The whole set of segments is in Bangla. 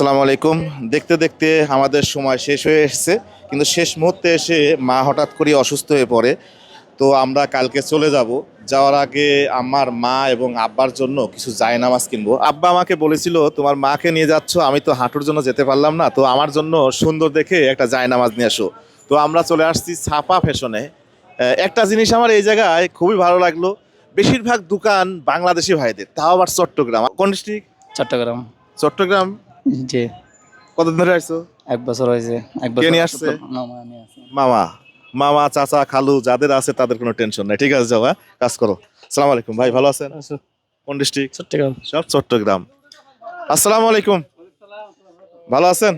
আসসালামু আলাইকুম। দেখতে দেখতে আমাদের সময় শেষ হয়ে এসেছে কিন্তু শেষ মুহূর্তে এসে মা হঠাৎ করে অসুস্থ হয়ে পড়ে। তো আমরা কালকে চলে যাব। যাওয়ার আগে আমার মা এবং আব্বার জন্য কিছু জায়নামাজ কিনবো। আব্বা আমাকে বলেছিল তোমার মাকে নিয়ে যাচ্ছ আমি তো হাঁটুর জন্য যেতে পারলাম না। তো আমার জন্য সুন্দর দেখে একটা জায়নামাজ নিয়ে আসো তো আমরা চলে আসছি ছাপা ফ্যাশনে। একটা জিনিস আমার এই জায়গায় খুবই ভালো লাগল। বেশিরভাগ দোকান বাংলাদেশি ভাইদের তাও আবার চট্টগ্রাম। কোন ডিস্ট্রিক্ট চট্টগ্রাম। চট্টগ্রাম? জি। কতদিন ধরে আসছো? এক বছর হয়েছে। এক কে বছর নিয়ে আসছে? মামা নিয়ে আসছে। মামা। মামা চাচা খালু যাদের আছে তাদের কোনো টেনশন নাই। ঠিক আছে যাও হ্যাঁ? কাজ করো। সালাম আলাইকুম। ভাই ভালো আছেন? কোন ডিস্ট্রিক্ট চট্টগ্রাম। সব চট্টগ্রাম। আসসালামু আলাইকুম। ভালো আছেন?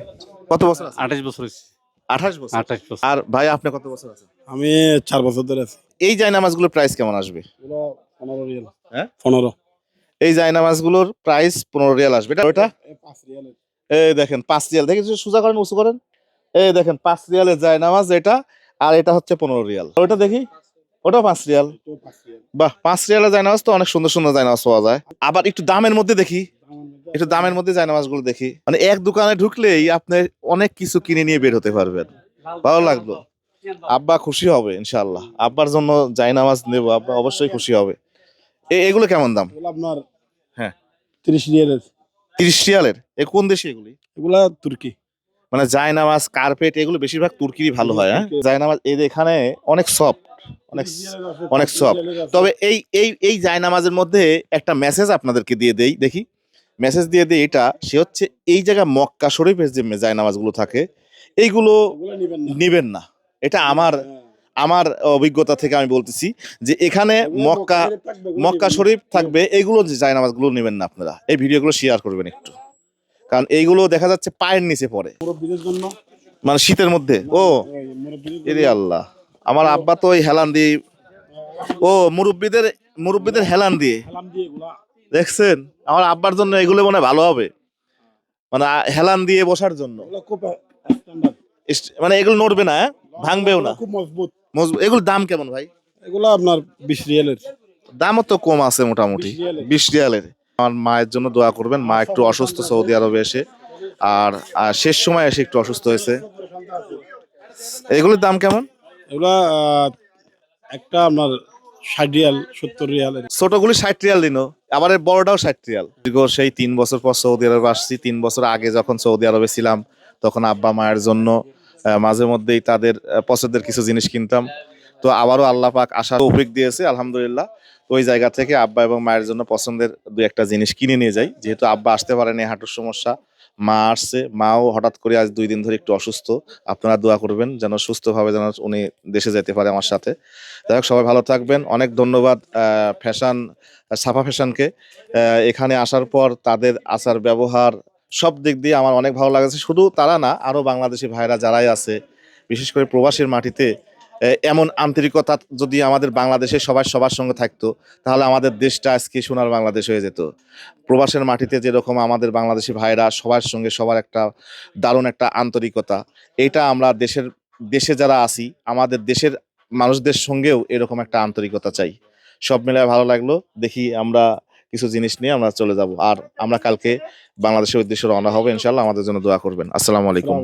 কত বছর আঠাশ বছর হয়েছে। আঠাশ বছর? আঠাশ বছর। আর ভাই আপনি কত বছর আছেন? আমি চার বছর ধরে আছি। এই জায়নামাজগুলোর প্রাইস কেমন আসবে? পনেরো রিয়াল। হ্যাঁ? পনেরো। এই জায়নামাজগুলোর প্রাইস পনেরো রিয়াল আসবে। এটা ওটা এই দেখেন পাঁচ রিয়াল। দেখেন সোজা করেন উঁচু করেন? এই দেখেন পাঁচ রিয়ালের জায়নামাজ এটা আর এটা হচ্ছে পনেরো রিয়াল। ওটা দেখি? ওটা পাঁচ রিয়াল। বাহ পাঁচ রিয়ালের জায়নামাজ তো অনেক সুন্দর সুন্দর জায়নামাজ পাওয়া যায়। আবার একটু দামের মধ্যে দেখি। একটু দামের মধ্যে জায়নামাজগুলো দেখি। মানে এক দোকানে ঢুকলেই আপনি অনেক কিছু কিনে নিয়ে বের হতে পারবেন। ভালো লাগল। আব্বা খুশি হবে ইনশাল্লাহ আব্বার জন্য জায়নামাজ নেব আব্বা অবশ্যই খুশি হবে। এগুলো কেমন দাম? আপনার হ্যাঁ। তিরিশ রিয়ালের। তিরিশ রিয়ালের? এ কোন দেশে এগুলি? এগুলা তুর্কি। মানে জায়নামাজ কার্পেট এগুলো বেশিরভাগ তুর্কিরই ভালো হয় হ্যাঁ? জায়নামাজ যে এখানে অনেক সফট অনেক অনেক soft। তবে এই এই এই জায়নামাজের মধ্যে একটা মেসেজ আপনাদেরকে দিয়ে দেই দেখি। মেসেজ দিয়ে দেই এটা সে হচ্ছে এই জায়গা মক্কা শরীফের যে জায়নামাজগুলো থাকে এইগুলো নিবেন না। এটা আমার আমার অভিজ্ঞতা থেকে আমি বলতেছি যে এখানে মক্কা মক্কা শরীফ থাকবে এইগুলো যে জায়নামাজগুলো নেবেন না আপনারা। এই ভিডিওগুলো শেয়ার করবেন একটু। কারণ এইগুলো দেখা যাচ্ছে পায়ের নিচে পড়ে। জন্য। মানে শীতের মধ্যে। ও এরে আল্লাহ। আমার আব্বা তো ওই হেলান দিয়ে ও মুরব্বীদের মুরব্বীদের হেলান দিয়ে। দেখছেন? আমার আব্বার জন্য এগুলো মনে ভালো হবে। মানে হেলান দিয়ে বসার জন্য। মানে এগুলো নড়বে না হ্যাঁ? ভাঙবেও না। খুব মজবুত। মজবুত এগুলোর দাম কেমন ভাই? এগুলো আপনার বিশ রিয়ালের। দামও তো কম আছে মোটামুটি। 20 রিয়ালের। বিশ রিয়ালের। আমার মায়ের জন্য দোয়া করবেন। মা একটু অসুস্থ সৌদি আরবে এসে। আর শেষ সময় এসে একটু অসুস্থ হয়েছে। এগুলোর দাম কেমন? এগুলা একটা আপনার ষাট রিয়াল সত্তর রিয়ালের ছোটগুলি ষাট রিয়াল দিন। আবার বড়টাও ষাট রিয়াল। দীর্ঘ সেই তিন বছর পর সৌদি আরবে আসছি। তিন বছর আগে যখন সৌদি আরবে ছিলাম তখন আব্বা মায়ের জন্য মাঝে মধ্যেই তাদের পছন্দের কিছু জিনিস কিনতাম। তো আবারও আল্লাহ পাক আসার অভিক দিয়েছে, আলহামদুলিল্লাহ। ওই জায়গা থেকে আব্বা এবং মায়ের জন্য পছন্দের দু একটা জিনিস কিনে নিয়ে যাই। যেহেতু আব্বা আসতে পারেনি, হাঁটুর সমস্যা, মা আসছে, মাও হঠাৎ করে আজ দুই দিন ধরে একটু অসুস্থ। আপনারা দোয়া করবেন যেন সুস্থভাবে যেন উনি দেশে যেতে পারে আমার সাথে। যাই হোক, সবাই ভালো থাকবেন। অনেক ধন্যবাদ ফ্যাশন, সাফা ফ্যাশনকে। এখানে আসার পর তাদের আচার ব্যবহার সব দিক দিয়ে আমার অনেক ভালো লাগছে। শুধু তারা না আরও বাংলাদেশি ভাইরা যারাই আছে, বিশেষ করে প্রবাসীর মাটিতে এমন আন্তরিকতা যদি আমাদের বাংলাদেশে সবাই সবার সঙ্গে থাকতো, তাহলে আমাদের দেশটা আজকে সোনার বাংলাদেশ হয়ে যেত। প্রবাসের মাটিতে যেরকম আমাদের বাংলাদেশি ভাইরা সবার সঙ্গে সবার একটা দারুণ একটা আন্তরিকতা, এটা আমরা দেশের, দেশে যারা আছি, আমাদের দেশের মানুষদের সঙ্গেও এরকম একটা আন্তরিকতা চাই। সব মিলায় ভালো লাগল, দেখি আমরা কিছু জিনিস নিয়ে আমরা চলে যাব। আর আমরা কালকে বাংলাদেশের উদ্দেশ্যে রওনা হব ইনশাল্লাহ আমাদের জন্য দোয়া করবেন। আসসালামু আলাইকুম।